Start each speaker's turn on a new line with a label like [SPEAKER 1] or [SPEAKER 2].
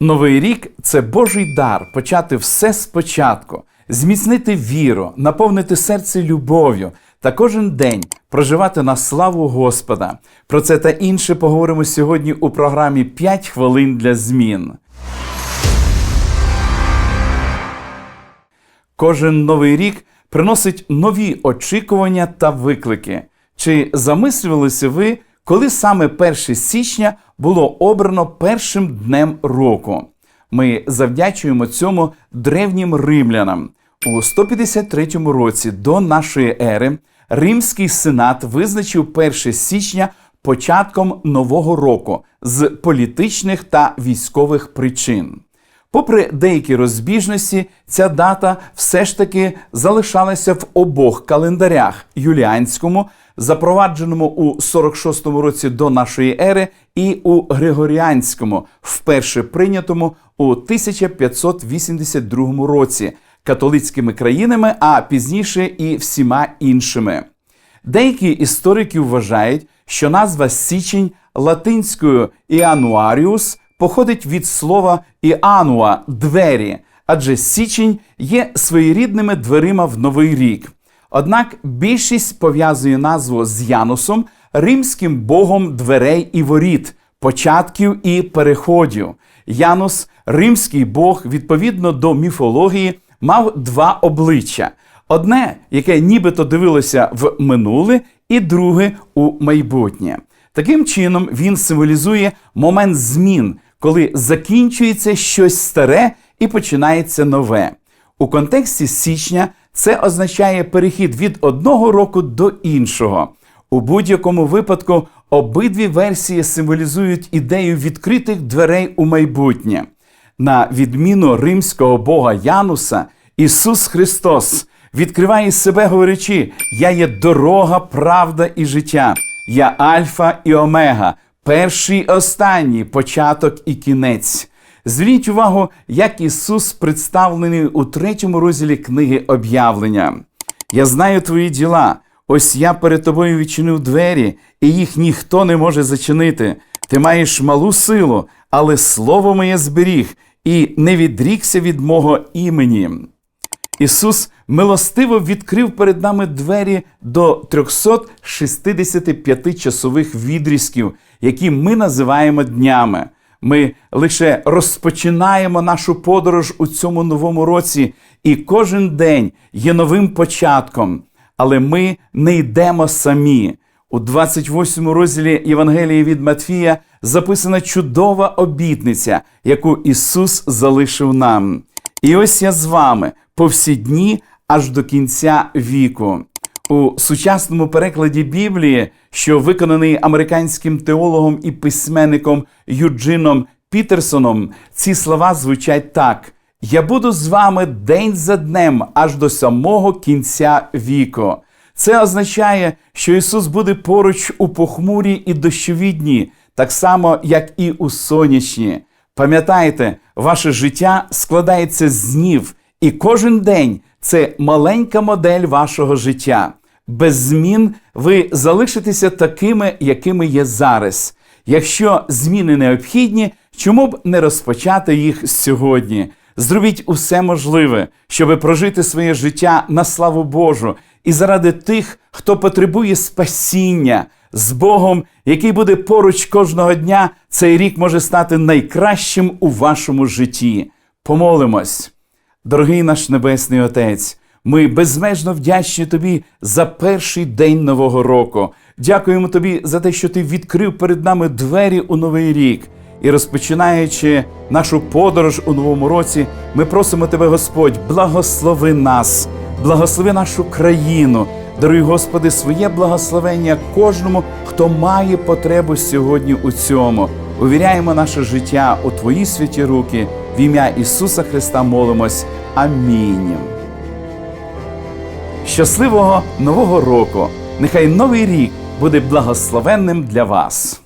[SPEAKER 1] Новий рік це Божий дар почати все спочатку, зміцнити віру, наповнити серце любов'ю та кожен день проживати на славу Господа. Про це та інше поговоримо сьогодні у програмі «5 хвилин для змін. Кожен новий рік приносить нові очікування та виклики. Чи замислювалися ви, коли саме 1 січня було обрано першим днем року? Ми завдячуємо цьому древнім римлянам. У 153 році до нашої ери Римський сенат визначив 1 січня початком нового року з політичних та військових причин. Попри деякі розбіжності, ця дата все ж таки залишалася в обох календарях юліанському, запровадженому у 46-му році до нашої ери, і у Григоріанському, вперше прийнятому у 1582 році католицькими країнами, а пізніше і всіма іншими. Деякі історики вважають, що назва Січень латинською Іануаріус походить від слова іануа двері, адже січень є своєрідними дверима в новий рік. Однак більшість пов'язує назву з Янусом, римським богом дверей і воріт, початків і переходів. Янус, римський бог, відповідно до міфології, мав два обличчя: одне, яке нібито дивилося в минуле, і друге у майбутнє. Таким чином, він символізує момент змін, коли закінчується щось старе і починається нове. У контексті січня це означає перехід від одного року до іншого. У будь-якому випадку обидві версії символізують ідею відкритих дверей у майбутнє. На відміну римського бога Януса, Ісус Христос відкриває себе, говорячи: Я є дорога, правда і життя, я Альфа і Омега, перший останній початок і кінець. Зверніть увагу, як Ісус представлений у третьому розділі книги об'явлення. Я знаю твої діла. Ось я перед тобою відчинив двері, і їх ніхто не може зачинити. Ти маєш малу силу, але слово моє зберіг, і не відрікся від мого імені. Ісус милостиво відкрив перед нами двері до 365 часових відрізків, які ми називаємо днями. Ми лише розпочинаємо нашу подорож у цьому новому році, і кожен день є новим початком. Але ми не йдемо самі. У 28 розділі Євангелії від Матфія записана чудова обітниця, яку Ісус залишив нам. І ось я з вами по всі дні аж до кінця віку. У сучасному перекладі Біблії, що виконаний американським теологом і письменником Юджином Пітерсоном, ці слова звучать так: Я буду з вами день за днем аж до самого кінця віку. Це означає, що Ісус буде поруч у похмурі і дощові дні, так само, як і у сонячні. Пам'ятайте, ваше життя складається з днів, і кожен день це маленька модель вашого життя. Без змін ви залишитеся такими, якими є зараз. Якщо зміни необхідні, чому б не розпочати їх сьогодні? Зробіть усе можливе, щоб прожити своє життя на славу Божу і заради тих, хто потребує спасіння з Богом, який буде поруч кожного дня, цей рік може стати найкращим у вашому житті. Помолимось, дорогий наш Небесний Отець. Ми безмежно вдячні тобі за перший день нового року. Дякуємо тобі за те, що ти відкрив перед нами двері у новий рік. І розпочинаючи нашу подорож у новому році, ми просимо тебе, Господь, благослови нас, благослови нашу країну. Даруй, Господи, своє благословення кожному, хто має потребу сьогодні у цьому. Увіряємо наше життя у Твої святі руки. В ім'я Ісуса Христа молимось. Амінь. Щасливого нового року! Нехай новий рік буде благословенним для вас.